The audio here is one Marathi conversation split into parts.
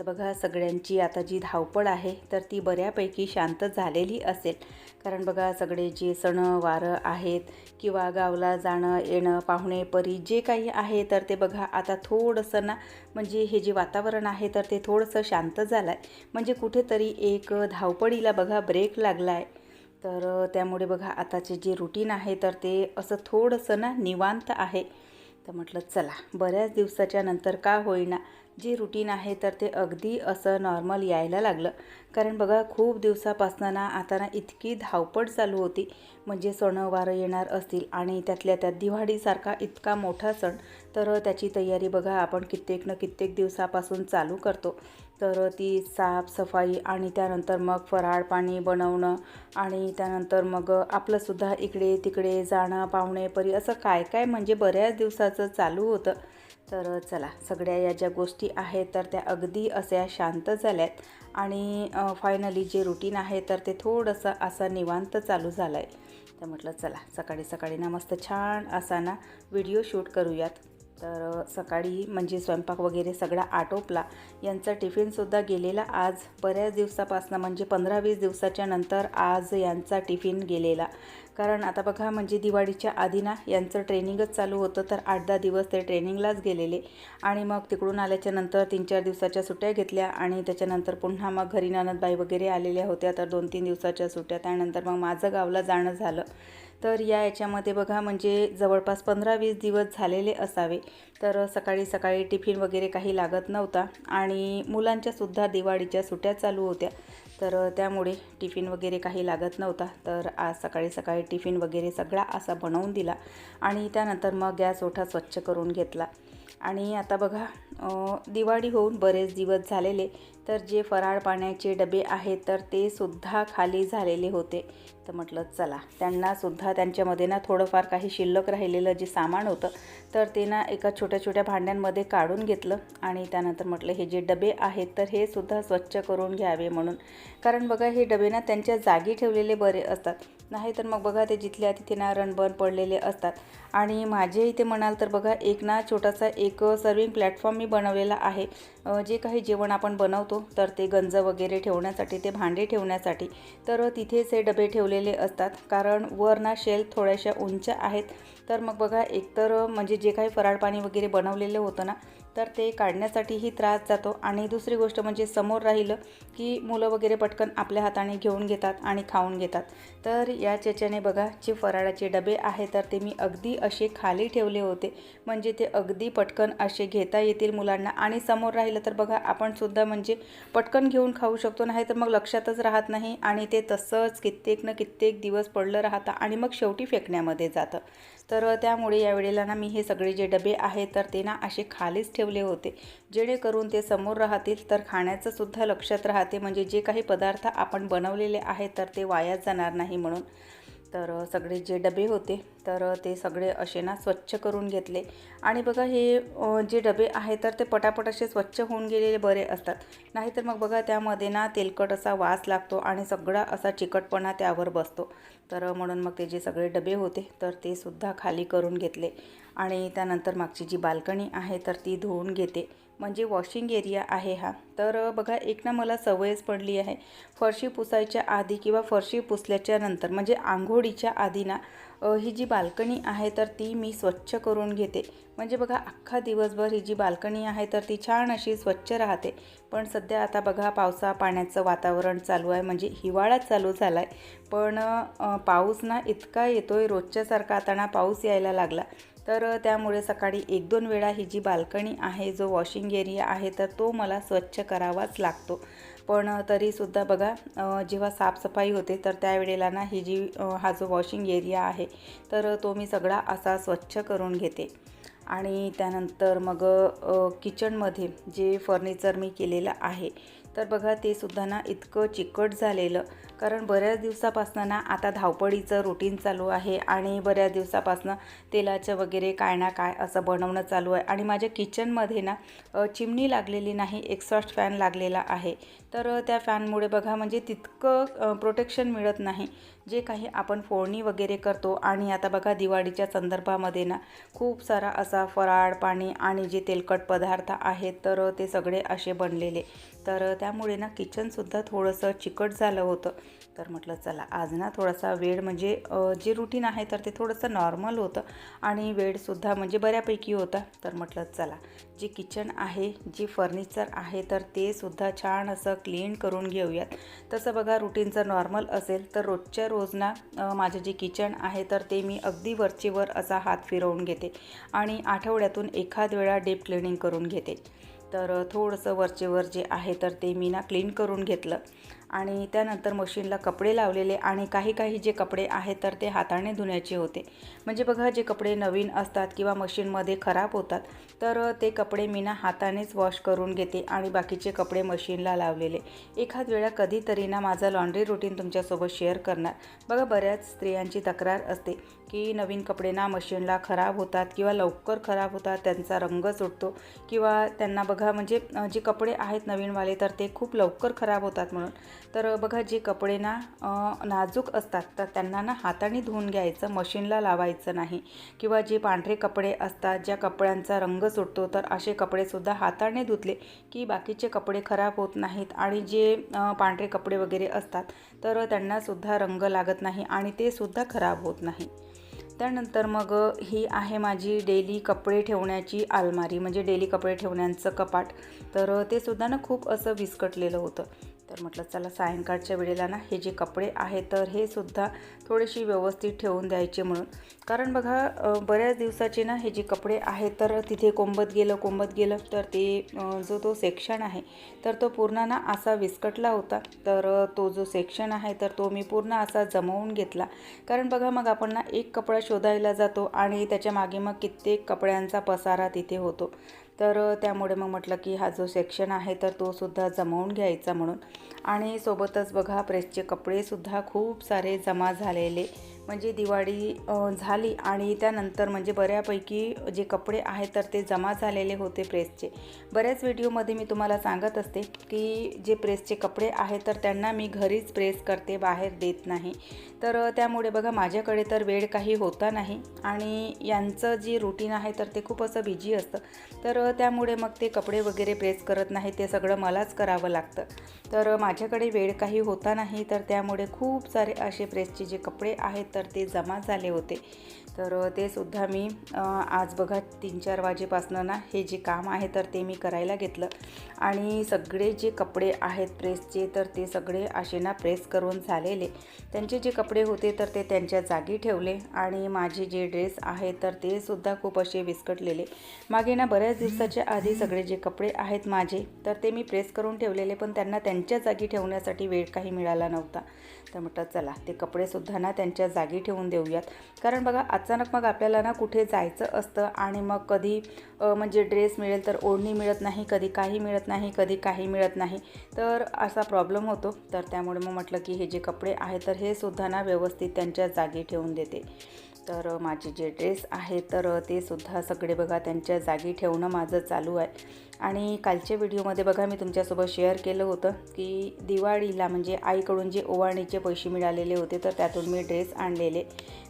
तर बघा सगळ्यांची आता जी धावपळ आहे तर ती बऱ्यापैकी शांत झालेली असेल. कारण बघा सगळे जे सण वारं आहेत किंवा गावला जाणं येणं पाहुणे परी जे काही आहे तर ते बघा आता थोडंसं ना म्हणजे हे जे वातावरण आहे तर ते थोडंसं शांत झालं आहे म्हणजे कुठेतरी एक धावपळीला बघा ब्रेक लागला आहे तर त्यामुळे बघा आताचे जे रुटीन आहे तर ते असं थोडंसं ना निवांत आहे. तर म्हटलं चला बऱ्याच दिवसाच्या नंतर का होईना जे रुटीन आहे तर ते अगदी असं नॉर्मल यायला लागलं. कारण बघा खूप दिवसापासनं ना आता ना इतकी धावपळ चालू होती. म्हणजे सणवारं येणार असतील आणि त्यातल्या त्यात दिवाळीसारखा इतका मोठा सण तर त्याची तयारी बघा आपण कित्येक न कित्येक दिवसापासून चालू करतो. तर ती साफसफाई आणि त्यानंतर मग फराळ पाणी बनवणं आणि त्यानंतर मग आपलंसुद्धा इकडे तिकडे जाणं पाहुणे परी असं काय काय म्हणजे बऱ्याच दिवसाचं चालू होतं. तर चला सगळ्या या ज्या गोष्टी आहेत तर त्या अगदी अशा शांत झाल्यात. आणि फायनली जे रुटीन आहे तर ते थोडंसं असं निवांत चालू झालं आहे तर म्हटलं चला सकाळी सकाळी ना मस्त छान असा ना व्हिडिओ शूट करूयात. तर सकाळी म्हणजे स्वयंपाक वगैरे सगळा आटोपला. यांचा टिफिनसुद्धा गेलेला. आज बऱ्याच दिवसापासून म्हणजे पंधरा वीस दिवसाच्या नंतर आज यांचा टिफिन गेलेला. कारण आता बघा म्हणजे दिवाळीच्या आधी ना यांचं ट्रेनिंगच चालू होतं. तर आठ दहा दिवस ते ट्रेनिंगलाच गेलेले. आणि मग तिकडून आल्याच्यानंतर तीन चार दिवसाच्या सुट्ट्या घेतल्या. आणि त्याच्यानंतर पुन्हा मग घरी ननदबाई वगैरे आलेल्या होत्या. तर दोन तीन दिवसाच्या सुट्ट्या. त्यानंतर मग माझं गावला जाणं झालं. तर या याच्यामध्ये बघा म्हणजे जवळपास पंधरा वीस दिवस झालेले असावे. तर सकाळी सकाळी टिफिन वगैरे काही लागत नव्हता आणि मुलांच्यासुद्धा दिवाळीच्या सुट्ट्या चालू होत्या. तर त्यामुळे टिफिन वगैरे काही लागत नव्हता. तर आज सकाळी सकाळी टिफिन वगैरे सगळा असा बनवून दिला आणि त्यानंतर मग गॅस ओठा स्वच्छ करून घेतला. आणि आता बघा दिवाळी होऊन बरेच दिवस झालेले तर जे फराळ पाण्याचे डबे आहेत तर ते सुद्धा खाली झालेले होते. तर म्हटलं चला त्यांनासुद्धा त्यांच्यामध्ये ना थोडंफार काही शिल्लक राहिलेलं जे सामान होतं तर ते ना एका छोट्या छोट्या भांड्यांमध्ये काढून घेतलं आणि त्यानंतर म्हटलं हे जे डबे आहेत तर हे सुद्धा स्वच्छ करून घ्यावे म्हणून. कारण बघा हे डबे ना त्यांच्या जागी ठेवलेले बरे असतात. नाही तर मग बघा ते जिथल्या तिथे ना रणबन पडलेले असतात. आणि माझे इथे म्हणाल तर बघा एक ना छोटासा एक सर्विंग प्लॅटफॉर्म मी बनवलेला आहे. जे काही जेवण आपण बनवतो तर ते गंज वगैरे ठेवण्यासाठी ते भांडे ठेवण्यासाठी तर तिथेच हे डबे ठेवलेले असतात. कारण वर ना शेल थोड्याशा उंच आहेत. तर मग बघा एकतर म्हणजे जे काही फराळ पाणी वगैरे बनवलेलं होतं ना तर ते काढण्यासाठीही त्रास जातो. आणि दुसरी गोष्ट म्हणजे समोर राहिलं की मुलं वगैरे पटकन आपल्या हाताने घेऊन घेतात आणि खाऊन घेतात. तर या चेच्याने बघा जे फराळाचे डबे आहे तर ते मी अगदी असे खाली ठेवले होते. म्हणजे ते अगदी पटकन असे घेता येतील मुलांना. आणि समोर राहिलं तर बघा आपण सुद्धा म्हणजे पटकन घेऊन खाऊ शकतो. नाही तर मग लक्षातच राहत नाही आणि ते तसंच कित्येक न कित्येक दिवस पडलं राहतं आणि मग शेवटी फेकण्यामध्ये जातं. तर त्यामुळे यावेळेला ना मी हे सगळे जे डबे आहेत तर ते ना असे खालीच ठेवले होते. जेणेकरून ते समोर राहतील तर खाण्याचं सुद्धा लक्षात राहते. म्हणजे जे काही पदार्थ आपण बनवलेले आहेत तर ते वाया जाणार नाही म्हणून. तर सगळे जे डबे होते तर ते सगळे असे ना स्वच्छ करून घेतले. आणि बघा हे जे डबे आहे तर ते पटापट असे स्वच्छ होऊन गेलेले बरे असतात. नाहीतर मग बघा त्यामध्ये ना तेलकट असा वास लागतो आणि सगळा असा चिकटपणा त्यावर बसतो. तर म्हणून मग ते जे सगळे डबे होते तर ते सुद्धा खाली करून घेतले. आणि त्यानंतर मागची जी बाल्कनी आहे तर ती धुवून घेते. म्हणजे वॉशिंग एरिया आहे हा. तर बघा एक ना मला सवयच पडली आहे. फरशी पुसायच्या आधी किंवा फरशी पुसल्याच्या नंतर म्हणजे आंघोळीच्या आधी ना ही जी बाल्कनी आहे तर ती मी स्वच्छ करून घेते. म्हणजे बघा अख्खा दिवसभर ही जी बाल्कनी आहे तर ती छान अशी स्वच्छ राहते. पण सध्या आता बघा पावसा पाण्याचं वातावरण चालू आहे म्हणजे हिवाळा चालू झाला आहे पण पाऊस ना इतका येतो आहे रोजच्यासारखा आता ना पाऊस यायला लागला. तर त्यामुळे सकाळी एक दोन वेळा ही जी बाल्कनी आहे जो वॉशिंग एरिया आहे तर तो मला स्वच्छ करावाच लागतो. पण तरीसुद्धा बघा जेव्हा साफसफाई होते तर त्यावेळेला ना ही जी हा जो वॉशिंग एरिया आहे तर तो मी सगळा असा स्वच्छ करून घेते. आणि त्यानंतर मग किचनमध्ये जे फर्निचर मी केलेलं आहे तर बघा ते सुद्धा ना इतकं चिकट झालेलं. कारण बऱ्याच दिवसापासनं ना आता धावपळीचं रुटीन चालू आहे आणि बऱ्याच दिवसापासनं तेलाचं वगैरे काय ना काय असं बनवणं चालू आहे. आणि माझ्या किचनमध्ये ना चिमणी लागलेली नाही एक्सॉस्ट फॅन लागलेला आहे. तर त्या फॅनमुळे बघा म्हणजे तितकं प्रोटेक्शन मिळत नाही. जे काही आपण फोडणी वगैरे करतो आणि आता बघा दिवाळीच्या संदर्भामध्ये ना खूप सारा असा फराळ पाणी आणि जे तेलकट पदार्थ आहेत तर ते सगळे असे बनलेले. तर त्यामुळे ना किचनसुद्धा थोडंसं चिकट झालं होतं. तर म्हटलं चला आज ना थोडासा वेळ म्हणजे जे रुटीन आहे तर ते थोडंसं नॉर्मल होतं आणि वेळसुद्धा म्हणजे बऱ्यापैकी होता. तर म्हटलं चला जे किचन आहे जे फर्निचर आहे तर ते सुद्धा छान असं क्लीन करून घेऊयात. तसं बघा रुटीनचं नॉर्मल असेल तर रोजच्या रोज ना माझं जे किचन आहे तर ते मी अगदी वरचेवर असा हात फिरवून घेते आणि आठवड्यातून एखाद वेळा डीप क्लिनिंग करून घेते. तर थोडंसं वरचेवर जे आहे तर ते मी ना क्लीन करून घेतलं. आणि त्यानंतर मशीनला कपडे लावलेले आणि काही काही जे कपडे आहेत तर ते हाताने धुण्याचे होते. म्हणजे बघा जे कपडे नवीन असतात किंवा मशीनमध्ये खराब होतात तर ते कपडे मी ना हातानेच वॉश करून घेते आणि बाकीचे कपडे मशीनला लावलेले. एखाद वेळा कधीतरी ना माझं लॉन्ड्री रुटीन तुमच्यासोबत शेअर करणार. बघा बऱ्याच स्त्रियांची तक्रार असते की नवीन कपडे ना मशीनला खराब होतात किंवा लवकर खराब होतात त्यांचा रंग सुटतो किंवा त्यांना बघा म्हणजे जे कपडे आहेत नवीनवाले तर ते खूप लवकर खराब होतात म्हणून. तर बघा जे कपडे ना नाजूक असतात तर त्यांना ना हाताने धुवून घ्यायचं मशीनला लावायचं नाही. किंवा जे पांढरे कपडे असतात ज्या कपड्यांचा रंग सुटतो तर असे कपडेसुद्धा हाताने धुतले की बाकीचे कपडे खराब होत नाहीत. आणि जे पांढरे कपडे वगैरे असतात तर त्यांनासुद्धा रंग लागत नाही आणि ते सुद्धा खराब होत नाही. त्यानंतर मग ही आहे माझी डेली कपडे ठेवण्याची आलमारी म्हणजे डेली कपडे ठेवण्याचं कपाट. तर ते सुद्धा ना खूप असं विस्कटलेलं होतं. तर म्हटलं चला सायंकाळच्या वेळेला ना हे जे कपडे आहेत तर हे सुद्धा थोडेशी व्यवस्थित ठेवून द्यायचे म्हणून. कारण बघा बऱ्याच दिवसाचे ना हे जे कपडे आहेत तर तिथे कोंबत गेलं कोंबत गेलं तर ते जो तो सेक्शन आहे तर तो पूर्ण ना असा विस्कटला होता. तर तो जो सेक्शन आहे तर तो मी पूर्ण असा जमवून घेतला. कारण बघा मग आपण ना एक कपडा शोधायला जातो आणि त्याच्यामागे मग कित्येक कपड्यांचा पसारा तिथे होतो. तर त्यामुळे मग म्हटलं की हा जो सेक्शन आहे तर तो सुद्धा जमवून घ्यायचा म्हणून. आणि सोबतच बघा प्रेसचे कपडेसुद्धा खूप सारे जमा झालेले. म्हणजे दिवाळी झाली आणि त्यानंतर म्हणजे बऱ्यापैकी जे कपडे आहेत तर ते जमा झालेले होते प्रेसचे. बऱ्याच व्हिडिओमध्ये मी तुम्हाला सांगत असते की जे प्रेसचे कपडे आहेत तर त्यांना मी घरीच प्रेस करते बाहेर देत नाही. तर त्यामुळे बघा माझ्याकडे तर वेळ काही होता नाही आणि यांचं जे रुटीन आहे तर ते खूप असं बिझी असतं. तर त्यामुळे मग ते कपडे वगैरे प्रेस करत नाही ते सगळं मलाच करावं लागतं. तर माझ्याकडे वेळ काही होता नाही तर त्यामुळे खूप सारे असे प्रेसचे जे कपडे आहेत तर तर ते जमा झाले होते. तर ते सुद्धा मी आज बघा तीन चार वाजेपासनं ना हे जे काम आहे तर ते मी करायला घेतलं. आणि सगळे जे कपडे आहेत प्रेसचे तर ते सगळे असे ना प्रेस करून झालेले. त्यांचे जे कपडे होते तर ते त्यांच्या जागी ठेवले आणि माझे जे ड्रेस आहे तर ते सुद्धा खूप असे विस्कटलेले. मागे ना बऱ्याच दिवसाच्या आधी सगळे जे कपडे आहेत माझे तर ते मी प्रेस करून ठेवलेले पण त्यांना त्यांच्या जागी ठेवण्यासाठी वेळ काही मिळाला नव्हता. तर म्हटलं चला ते कपडेसुद्धा ना त्यांच्या जागी ठेवून देऊयात. कारण बघा अचानक मग आपल्याला ना कुठे जायचं असतं आणि मग कधी म्हणजे ड्रेस मिळेल तर ओढणी मिळत नाही कधी काही मिळत नाही कधी काही मिळत नाही. तर असा प्रॉब्लेम होतो. तर त्यामुळे मग म्हटलं की हे जे कपडे आहेत तर हे सुद्धा ना व्यवस्थित त्यांच्या जागी ठेवून देते. तर माझे जे ड्रेस आहेत तर ते सुद्धा सगळे बघा त्यांच्या जागी ठेवणं माझं चालू आहे. आणि कालच्या व्हिडिओमध्ये बघा मी तुमच्यासोबत शेअर केलं होतं की दिवाळीला म्हणजे आईकडून जे ओवाळणीचे पैसे मिळालेले होते तर त्यातून मी ड्रेस आणलेले.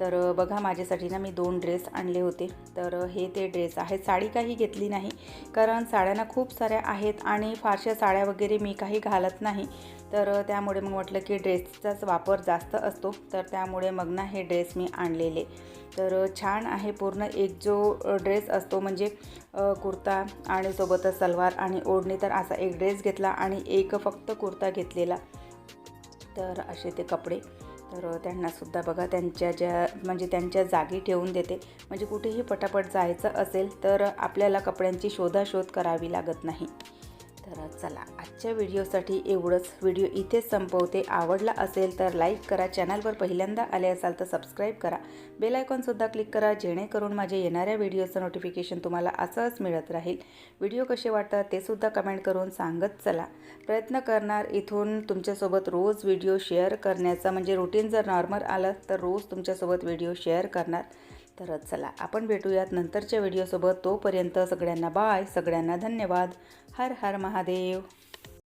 तर बघा माझ्यासाठी ना मी दोन ड्रेस आणले होते. तर हे ते ड्रेस आहेत. साडी काही घेतली नाही कारण साड्यांना खूप साऱ्या आहेत आणि फारशा साड्या वगैरे मी काही घालत नाही. तर त्यामुळे मग म्हटलं की ड्रेसचाच वापर जास्त असतो. तर त्यामुळे मग ना हे ड्रेस मी आणलेले. तर छान आहे पूर्ण. एक जो ड्रेस असतो म्हणजे कुर्ता आणि सोबतच सलवार आणि ओढणी तर असा एक ड्रेस घेतला आणि एक फक्त कुर्ता घेतलेला. तर असे ते कपडे. तर त्यांनासुद्धा बघा त्यांच्या ज्या म्हणजे त्यांच्या जागी ठेवून देते. म्हणजे कुठेही पटापट जायचं असेल तर आपल्याला कपड्यांची शोधाशोध करावी लागत नाही. तर चला आजच्या व्हिडिओसाठी एवढंच. व्हिडिओ इथेच संपवते. आवडला असेल तर लाईक करा चॅनलवर पहिल्यांदा आले असाल तर सबस्क्राईब करा. बेल आयकॉनसुद्धा क्लिक करा जेणेकरून माझे येणाऱ्या व्हिडिओचं नोटिफिकेशन तुम्हाला असंच मिळत राहील. व्हिडिओ कसे वाटतात ते सुद्धा कमेंट करून सांगत चला. प्रयत्न करणार इथून तुमच्यासोबत रोज व्हिडिओ शेअर करण्याचा. म्हणजे रुटीन जर नॉर्मल आलं तर रोज तुमच्यासोबत व्हिडिओ शेअर करणार. तर चला. आपण भेटूयात नंतरच्या व्हिडिओसोबत. तोपर्यंत सगळ्यांना बाय सगळ्यांना धन्यवाद. हर हर महादेव.